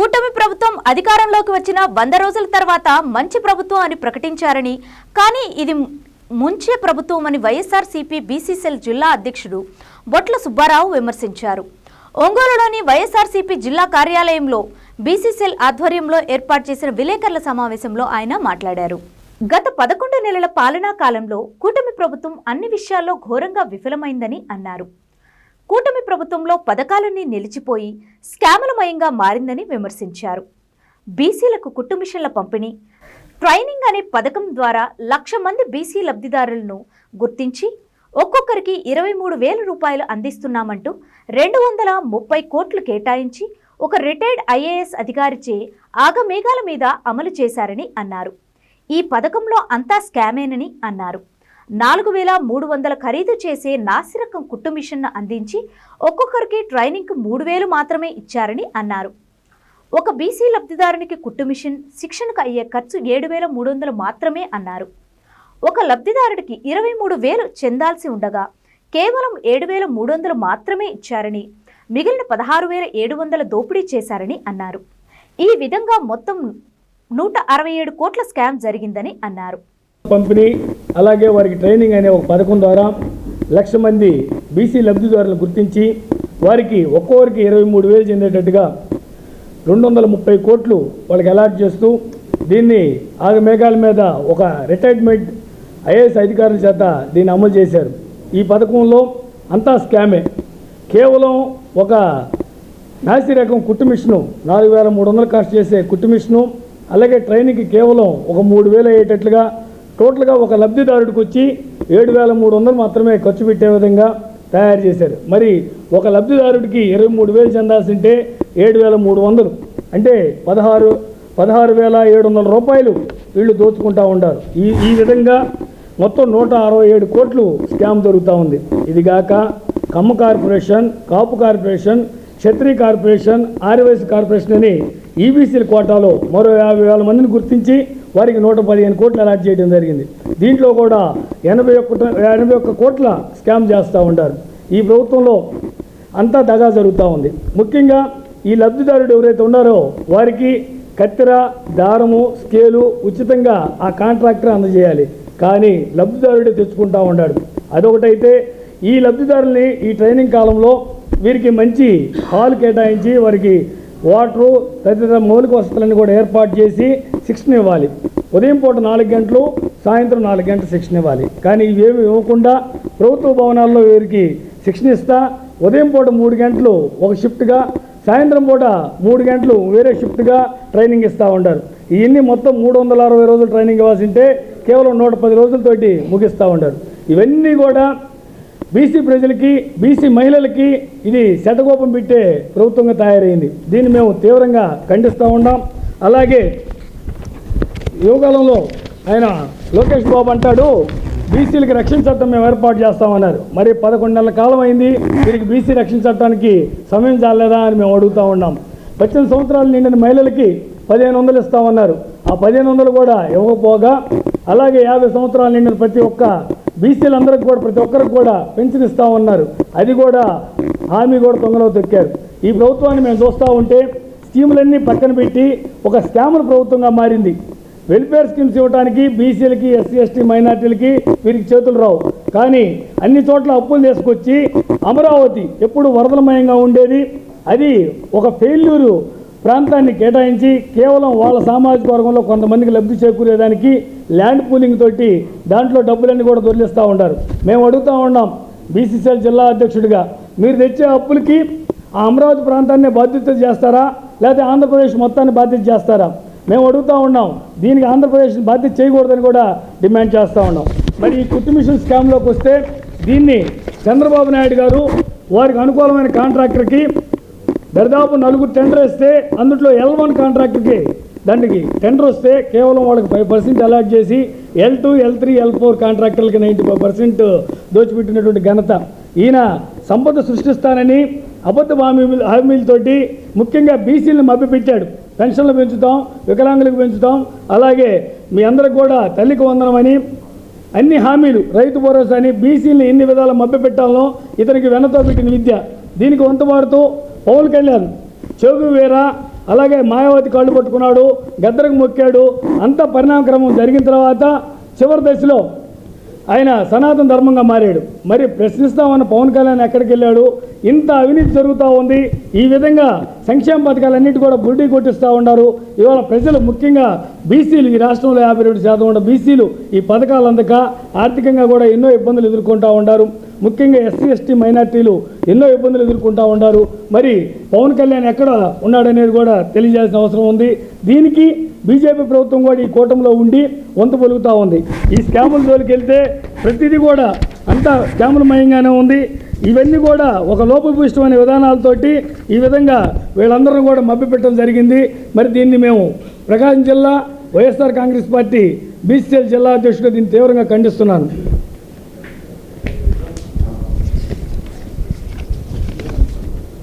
కూటమి ప్రభుత్వం అధికారంలోకి వచ్చిన వంద రోజుల తర్వాత మంచి ప్రభుత్వం అని ప్రకటించారని కానీ ఇది ముంచే ప్రభుత్వం అని వైఎస్ఆర్సీపీ బీసీసీఎల్ జిల్లా అధ్యక్షుడు బొట్ల సుబ్బారావు విమర్శించారు. ఒంగోలులోని వైఎస్ఆర్సీపీ జిల్లా కార్యాలయంలో బీసీసీఎల్ ఆధ్వర్యంలో ఏర్పాటు చేసిన విలేకరుల సమావేశంలో ఆయన మాట్లాడారు. గత పదకొండు నెలల పాలనా కాలంలో కూటమి ప్రభుత్వం అన్ని విషయాల్లో ఘోరంగా విఫలమైందని అన్నారు. కూటమి ప్రభుత్వంలో పథకాలన్నీ నిలిచిపోయి స్కాములమయంగా మారిందని విమర్శించారు. బీసీలకు కుట్టు మిషన్ల పంపిణీ ట్రైనింగ్ అనే పథకం ద్వారా లక్ష మంది బీసీ లబ్ధిదారులను గుర్తించి ఒక్కొక్కరికి ఇరవై మూడు వేల రూపాయలు అందిస్తున్నామంటూ రెండు వందల ముప్పై కోట్లు కేటాయించి ఒక రిటైర్డ్ ఐఏఎస్ అధికారిచే ఆగమేఘాల మీద అమలు చేశారని అన్నారు. ఈ పథకంలో అంతా స్కామేనని అన్నారు. నాలుగు వేల మూడు వందల ఖరీదు చేసే నాసిరకం కుట్టు మిషన్ను అందించి ఒక్కొక్కరికి ట్రైనింగ్కు మూడు వేలు మాత్రమే ఇచ్చారని అన్నారు. ఒక బీసీ లబ్ధిదారునికి కుట్టు మిషన్ శిక్షణకు అయ్యే ఖర్చు ఏడు వేల మూడు వందలు మాత్రమే అన్నారు. ఒక లబ్ధిదారుడికి ఇరవై మూడు వేలు చెందాల్సి ఉండగా కేవలం ఏడు వేల మూడు వందలు మాత్రమే ఇచ్చారని మిగిలిన పదహారు వేల ఏడు వందల దోపిడీ చేశారని అన్నారు. ఈ విధంగా మొత్తం నూట అరవై ఏడు కోట్ల స్కామ్ జరిగిందని అన్నారు. పంపిణీ అలాగే వారికి ట్రైనింగ్ అనే ఒక పథకం ద్వారా లక్ష మంది బీసీ లబ్ధిదారులను గుర్తించి వారికి ఒక్కొక్కరికి ఇరవై మూడు వేలు చెందేటట్టుగా రెండు వందల ముప్పై కోట్లు వాళ్ళకి అలాట్ చేస్తూ దీన్ని ఆగమేఘాల మీద ఒక రిటైర్మెంట్ ఐఏఎస్ అధికారుల చేత దీన్ని అమలు చేశారు. ఈ పథకంలో అంతా స్కామే. కేవలం ఒక నాసి రకం కుట్టు మిషను నాలుగు వేల మూడు వందలు కాస్ట్ చేసే కుట్టు మిషను అలాగే ట్రైనింగ్కి కేవలం ఒక మూడు వేలు అయ్యేటట్లుగా టోటల్గా ఒక లబ్ధిదారుడికి వచ్చి ఏడు వేల మూడు వందలు మాత్రమే ఖర్చు పెట్టే విధంగా తయారు చేశారు. మరి ఒక లబ్ధిదారుడికి ఇరవై మూడు వేలు చెందాల్సింటే ఏడు వేల మూడు వందలు. అంటే పదహారు పదహారు వేల ఏడు వందల రూపాయలు వీళ్ళు దోచుకుంటా ఉంటారు ఈ ఈ విధంగా మొత్తం నూట అరవై ఏడు కోట్లు స్కామ్ జరుగుతూ ఉంది. ఇదిగాక Kamma corporation Kapu corporation Kshatriya corporation Arya Vaishya corporation అని ఈబీసీల కోటాలో మరో యాభై వేల మందిని గుర్తించి వారికి నూట పదిహేను కోట్లు అలాట్ చేయడం జరిగింది. దీంట్లో కూడా ఎనభై ఒక్క ఎనభై ఒక్క కోట్ల స్కామ్ చేస్తూ ఉంటారు ఈ ప్రభుత్వంలో అంతా దగా జరుగుతూ ఉంది. ముఖ్యంగా ఈ లబ్ధిదారుడు ఎవరైతే ఉన్నారో వారికి కత్తెర దారము స్కేలు ఉచితంగా ఆ కాంట్రాక్టర్ అందజేయాలి. కానీ లబ్ధిదారుడే తెచ్చుకుంటూ ఉన్నాడు అదొకటైతే ఈ లబ్ధిదారుల్ని ఈ ట్రైనింగ్ కాలంలో వీరికి మంచి హాల్ కేటాయించి వారికి వాటరు తదితర మౌలిక వసతులన్నీ కూడా ఏర్పాటు చేసి శిక్షణ ఇవ్వాలి. ఉదయం పూట నాలుగు గంటలు సాయంత్రం నాలుగు గంటలు శిక్షణ ఇవ్వాలి. కానీ ఇవేమి ఇవ్వకుండా ప్రభుత్వ భవనాల్లో వీరికి శిక్షణ ఇస్తా ఉదయం పూట మూడు గంటలు ఒక షిఫ్ట్గా సాయంత్రం పూట మూడు గంటలు వేరే షిఫ్ట్గా ట్రైనింగ్ ఇస్తూ ఉంటారు ఇవన్నీ మొత్తం మూడు వందల అరవై రోజులు ట్రైనింగ్ ఇవ్వాల్సింటే కేవలం నూట పది రోజులతోటి ముగిస్తూ ఉంటారు ఇవన్నీ కూడా బీసీ ప్రజలకి బీసీ మహిళలకి ఇది శతకోపం పెట్టే ప్రభుత్వంగా తయారైంది. దీన్ని మేము తీవ్రంగా ఖండిస్తూ ఉన్నాం. అలాగే యువకాలంలో ఆయన లోకేష్ బాబు అంటాడు బీసీలకి రక్షణ చట్టం మేము ఏర్పాటు చేస్తామన్నారు. మరి పదకొండు నెలల కాలం అయింది వీరికి బీసీ రక్షణ చట్టానికి సమయం చాలేదా అని మేము అడుగుతూ ఉన్నాం. పద్దెనిమిది సంవత్సరాలు నిండిన మహిళలకి పదిహేను వందలు ఇస్తామన్నారు. ఆ పదిహేను వందలు కూడా ఇవ్వకపోగా అలాగే యాభై సంవత్సరాలు నిండిన ప్రతి ఒక్క బీసీలందరికీ కూడా ప్రతి ఒక్కరికి కూడా పెన్షన్ ఇస్తామన్నారు. అది కూడా హామీ కూడా తొంగలో తొక్కారు. ఈ ప్రభుత్వాన్ని మేము చూస్తూ ఉంటే స్కీములన్నీ పక్కన పెట్టి ఒక స్కాముల ప్రభుత్వంగా మారింది. వెల్ఫేర్ స్కీమ్స్ ఇవ్వడానికి బీసీలకి ఎస్సీ ఎస్టీ మైనార్టీలకి వీరికి చేతులు రావు. కానీ అన్ని చోట్ల అప్పులు తీసుకొచ్చి అమరావతి ఎప్పుడు వరదలమయంగా ఉండేది. అది ఒక ఫెయిల్యూరు ప్రాంతాన్ని కేటాయించి కేవలం వాళ్ళ సామాజిక వర్గంలో కొంతమందికి లబ్ధి చేకూరేదానికి ల్యాండ్ పూలింగ్ తోటి దాంట్లో డబ్బులన్నీ కూడా దొరికిస్తూ ఉంటారు మేము అడుగుతూ ఉన్నాం బీసీసీఎల్ జిల్లా అధ్యక్షుడిగా మీరు తెచ్చే అప్పులకి ఆ అమరావతి ప్రాంతాన్ని బాధ్యత చేస్తారా? లేకపోతే ఆంధ్రప్రదేశ్ మొత్తాన్ని బాధ్యత చేస్తారా? మేము అడుగుతూ ఉన్నాం దీనికి ఆంధ్రప్రదేశ్ బాధ్యత చేయకూడదని కూడా డిమాండ్ చేస్తూ ఉన్నాం. మరి ఈ కుట్టు మిషన్ స్కామ్లోకి వస్తే దీన్ని చంద్రబాబు నాయుడు గారు వారికి అనుకూలమైన కాంట్రాక్టర్కి దరిదాపు నలుగురు టెండర్ వేస్తే అందులో ఎల్ వన్ కాంట్రాక్టర్కి దానికి టెండర్ వస్తే కేవలం వాళ్ళకి ఫైవ్ పర్సెంట్ అలాట్ చేసి L two L three L four కాంట్రాక్టర్లకి ninety five percent దోచిపెట్టినటువంటి ఘనత. ఈయన సంపద సృష్టిస్తానని అబద్ధ హామీలు హామీలతోటి ముఖ్యంగా బీసీలను మభ్యపెట్టాడు. పెన్షన్లు పెంచుతాం వికలాంగులకు పెంచుతాం అలాగే మీ అందరికి కూడా తల్లికి వందనమని అన్ని హామీలు రైతు భరోసా అని బీసీలను ఎన్ని విధాల మభ్యపెట్టాలో ఇతనికి వెనతో పెట్టిన విద్య. దీనికి వంతమాడుతూ పవన్ కళ్యాణ్ చెగు వీర అలాగే మాయావతి కాళ్ళు పట్టుకున్నాడు గద్దరకు మొక్కాడు అంత పరిణామక్రమం జరిగిన తర్వాత చివరి దశలో ఆయన సనాతన ధర్మంగా మారాడు. మరి ప్రశ్నిస్తామన్న పవన్ కళ్యాణ్ ఎక్కడికి వెళ్ళాడు? ఇంత అవినీతి జరుగుతూ ఉంది. ఈ విధంగా సంక్షేమ పథకాలన్నిటి కూడా బుడ్డి కొట్టిస్తూ ఉన్నారు. ఇవాళ ప్రజలు ముఖ్యంగా బీసీలు ఈ రాష్ట్రంలో యాభై రెండు శాతం ఉన్న బీసీలు ఈ పథకాలు అందక ఆర్థికంగా కూడా ఎన్నో ఇబ్బందులు ఎదుర్కొంటూ ఉన్నారు. ముఖ్యంగా ఎస్సీ ఎస్టీ మైనార్టీలు ఎన్నో ఇబ్బందులు ఎదుర్కొంటూ ఉన్నారు. మరి పవన్ కళ్యాణ్ ఎక్కడ ఉన్నాడనేది కూడా తెలియజేయాల్సిన అవసరం ఉంది. దీనికి బీజేపీ ప్రభుత్వం కూడా ఈ కూటమిలో ఉండి వంతు పొలుగుతూ ఉంది. ఈ స్కాముల జోలికి వెళ్తే ప్రతిదీ కూడా అంతా స్కాములమయంగానే ఉంది. ఇవన్నీ కూడా ఒక లోపభూష్టమైన విధానాలతోటి ఈ విధంగా వీళ్ళందరూ కూడా మభ్యపెట్టడం జరిగింది. మరి దీన్ని మేము ప్రకాశం జిల్లా వైఎస్ఆర్ కాంగ్రెస్ పార్టీ బీసీఎల్ జిల్లా అధ్యక్షుడు దీన్ని తీవ్రంగా ఖండిస్తున్నాను.